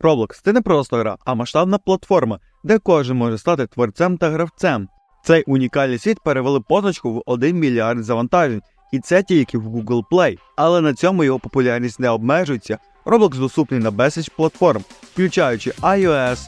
Roblox – це не просто гра, а масштабна платформа, де кожен може стати творцем та гравцем. Цей унікальний світ перевели позначку в 1 мільярд завантажень, і це тільки в Google Play. Але на цьому його популярність не обмежується. Roblox доступний на безліч платформ, включаючи iOS,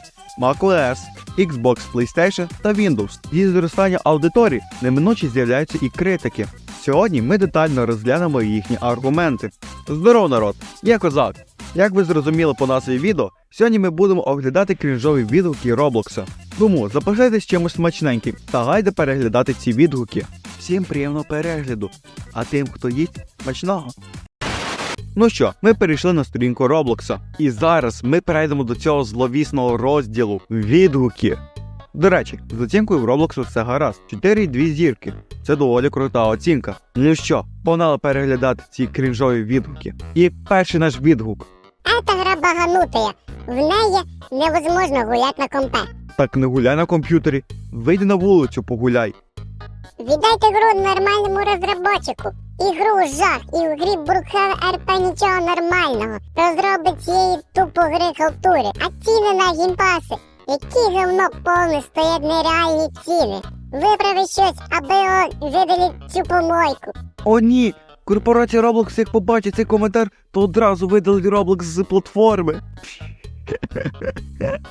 macOS, Xbox, PlayStation та Windows. Зі зростання аудиторії неминуче з'являються і критики. Сьогодні ми детально розглянемо їхні аргументи. Здоров, народ! Я козак. Як ви зрозуміли по назві відео, сьогодні ми будемо оглядати крінжові відгуки Роблокса. Тому запишайтесь чимось смачненьким та гайде переглядати ці відгуки. Всім приємного перегляду, а тим, хто їсть, смачного. Ну що, ми перейшли на сторінку Роблокса, і зараз ми перейдемо до цього зловісного розділу відгуки. До речі, з оцінкою в Роблоксу все гаразд. 4,2 зірки. Це доволі крута оцінка. Ну що, погнали переглядати ці крінжові відгуки. І перший наш відгук. Эта гра баганутая. В неї невозможно гулять на компе. Так не гуляй на комп'ютері, вийди на вулицю, погуляй. Віддайте гру нормальному розробочику. Ігру жах, і в грі Brookhaven RP нічого нормального. Розробить цієї тупо гри халтури. А ціни на гімпаси. Які говно повне стоять нереальні ціни. Виправи щось, аби о, видали цю помойку. О ні! Корпорація Roblox, як побачить цей коментар, то одразу видалить Roblox з платформи.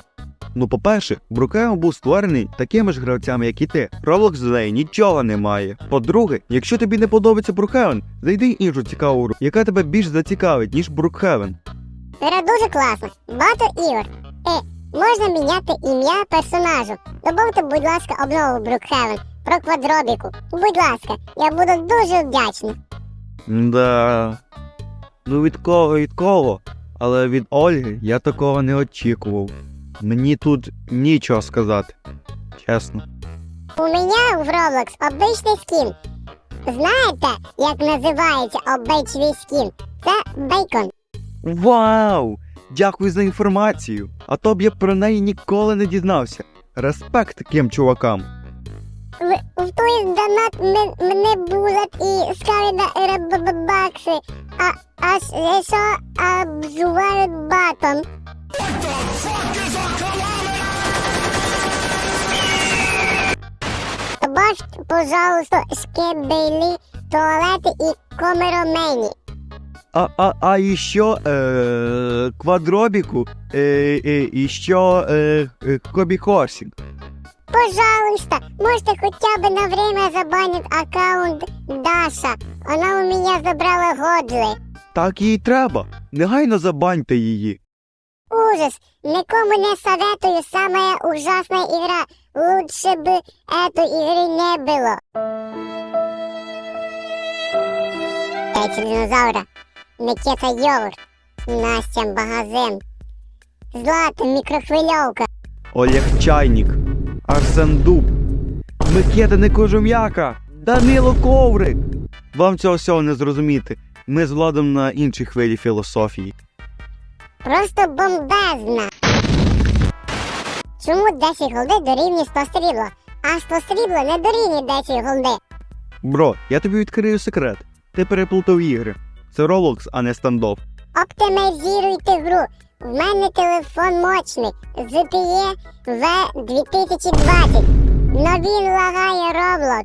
ну, по-перше, Brookhaven був створений такими ж гравцями, як і ти. Roblox з неї нічого не має. По-друге, якщо тобі не подобається Brookhaven, зайди іншу цікаву гру, яка тебе більш зацікавить, ніж Brookhaven. Гра дуже класна. Багато ігор. Е, можна міняти ім'я персонажу. Добавте, будь ласка, обнову Brookhaven про квадробіку. Будь ласка, я буду дуже вдячний. Да. Ну від кого, від кого? Але від Ольги я такого не очікував. Мені тут нічого сказати. Чесно. У мене в Roblox обичний скін. Знаєте, як називається обичний скін? Це бейкон. Вау! Дякую за інформацію. А то б я про неї ніколи не дізнався. Респект таким чувакам. В, той донат мене булат і ставить на рабабакси, а аж е, що обзувають батон. Добавь, пожалуйста, скебелі, туалети і комеромені. А, а, а еще е, квадробіку, е, е, і ще е, е, кобіхорсінг. Пожалуйста, можете хотя бы на время забанить аккаунт Даша. Она у меня забрала годли. Так їй треба. Негайно забаньте її. Ужас, никому не советую, самая ужасная игра. Лучше бы этой игры не было. Эти динозавра. Никита йогурт. Настя магазин. Злата мікрохвильовка. Олег Чайник, Арсен Дуб, Микита Некожум'яка, Данило Коврик. Вам цього всього не зрозуміти. Ми з владом на іншій хвилі філософії. Просто бомбезна. Чому 10 голди дорівнює 100 срібла, а 100 срібла не дорівнює 10 голди? Бро, я тобі відкрию секрет. Ти переплутав ігри. Це Roblox, а не стандоф. Оптимізуйте гру. В мене телефон мощний. ZTE V2020. Но він лагає Roblox.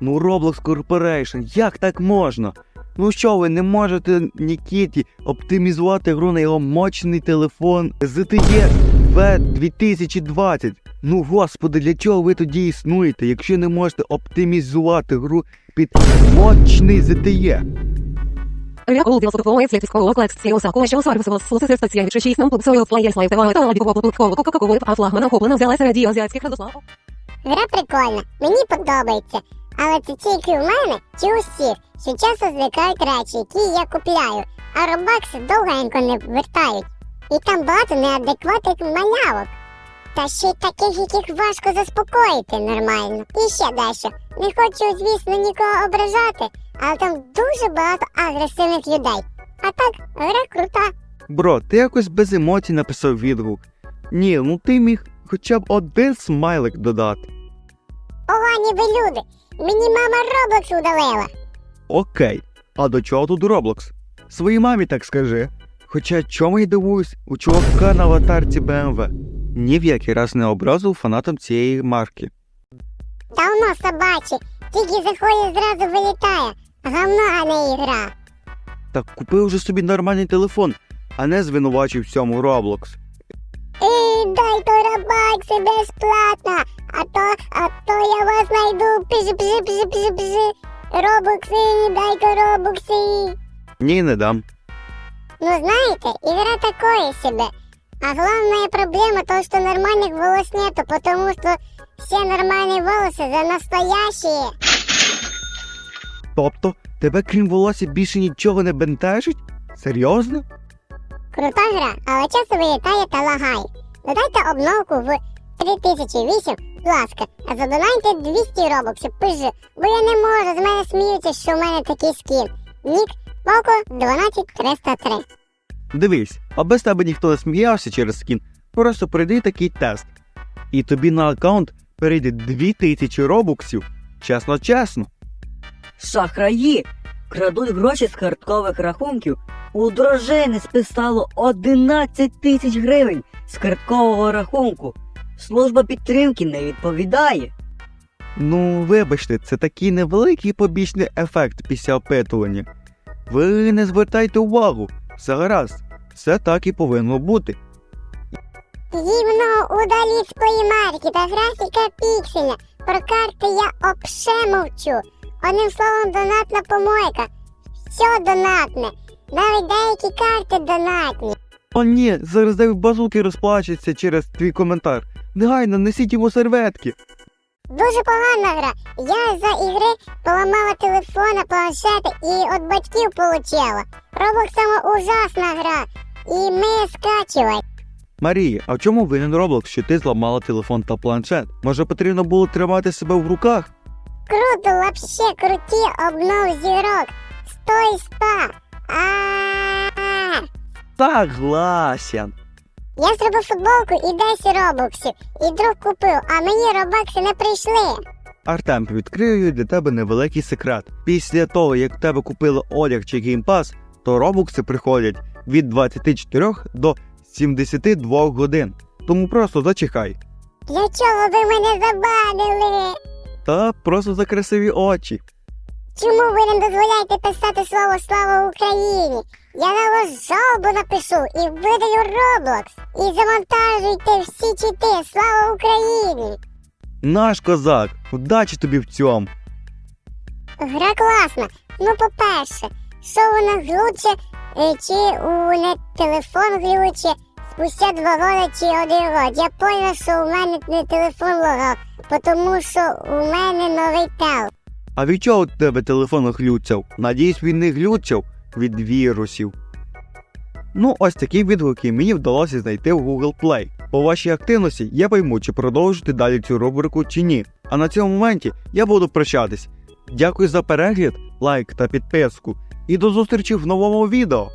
Ну, Roblox Corporation, як так можна? Ну що ви не можете Нікіті оптимізувати гру на його мощний телефон ZTE V2020? Ну господи, для чого ви тоді існуєте, якщо не можете оптимізувати гру під мощний ZTE? Reakol dėl slėptis kolekcijos košio svarbiausios susisės specialiai нам попсою флаєр слайв тава та лабіково платково кока-кола а флагмана хоплена взялася раді азіатських радослав. Гра прикольна, мені подобається. Але це тільки у мене чи у всіх, що часто зникають речі, які я купляю, а робакси довгенько не вертають. І там багато неадекватних малявок. Та ще й таких, яких важко заспокоїти нормально. І ще дещо. Не хочу, звісно, нікого ображати, але там дуже багато агресивних людей. А так, гра крута. Бро, ти якось без емоцій написав відгук. Ні, ну ти міг хоча б один смайлик додати. Погані ви люди. Мені мама Роблокс удалила. Окей, а до чого тут Roblox? Своїй мамі так скажи. Хоча чому й дивуюсь, у чувака на аватарці BMW. Ні в який раз не образив фанатам цієї марки. Давно собачі, тільки заходить зразу вилітає. Гавно, а не ігра. Так купи вже собі нормальний телефон, а не звинувачуй в цьому Roblox. Ей, дайте рабакси безплатно, а то, а то я вас найду. Пжи, пжи, пжи, пжи, пжи. Робокси, дайте робокси. Ні, не дам. Ну знаете, игра такое себе. А главная проблема то, что нормальных волос нету, потому что все нормальные волосы за настоящие. Тобто, тебе крім волосся більше нічого не бентежить? Серйозно? Крута гра, але часто вилітає та лагає. Додайте обновку в 3008, будь ласка, а задонайте 200 робоксів, пижи, бо я не можу, з мене сміються, що в мене такий скін. Нік, Вовко 12303. Дивись, а без тебе ніхто не сміявся через скін. Просто пройди такий тест. І тобі на аккаунт перейде 2000 робоксів. Чесно, чесно. Шахраї крадуть гроші з карткових рахунків. У дружини списало 11 тисяч гривень з карткового рахунку. Служба підтримки не відповідає. Ну, вибачте, це такий невеликий побічний ефект після опитування. Ви не звертайте увагу, все гаразд, все так і повинно бути. Гівно удаліть з плеймаркета, графіка піксельна. Про карти я обше мовчу. Одним словом, донатна помойка. Все донатне. Навіть деякі карти донатні. О ні, зараз Девід базуки розплачеться через твій коментар. Негайно несіть йому серветки. Дуже погана гра. Я за ігри поламала телефона, планшети і від батьків получила. Робок саме ужасна гра. І ми скачувати. Марія, а в чому винен Роблокс, що ти зламала телефон та планшет? Може потрібно було тримати себе в руках? Круто, вообще круті обнов зірок. Сто і ста. А. Согласен. Я зробив футболку і 10 робоксів, і друг купив, а мені робокси не прийшли. Артем, відкрию для тебе невеликий секрет. Після того, як тебе купили одяг чи геймпас, то робокси приходять від 24 до 72 годин. Тому просто зачекай. Для чого ви мене забанили? Та просто за красиві очі. Чому ви не дозволяєте писати слово Слава Україні? Я на вас жалобу напишу і видаю Роблокс. І завантажуйте всі чити. Слава Україні! Наш козак, удачі тобі в цьому. Гра класна. Ну, по-перше, що вона глюче, е, чи у не телефон глюче, спустя два роки чи один год. Я поняла, що у мене не телефон лагав, тому що у мене новий тел. А від чого у тебе телефон глюцяв? Надіюсь, він не глюцяв від вірусів. Ну, ось такі відгуки мені вдалося знайти в Google Play. По вашій активності я пойму, чи продовжити далі цю рубрику чи ні. А на цьому моменті я буду прощатись. Дякую за перегляд, лайк та підписку. І до зустрічі в новому відео.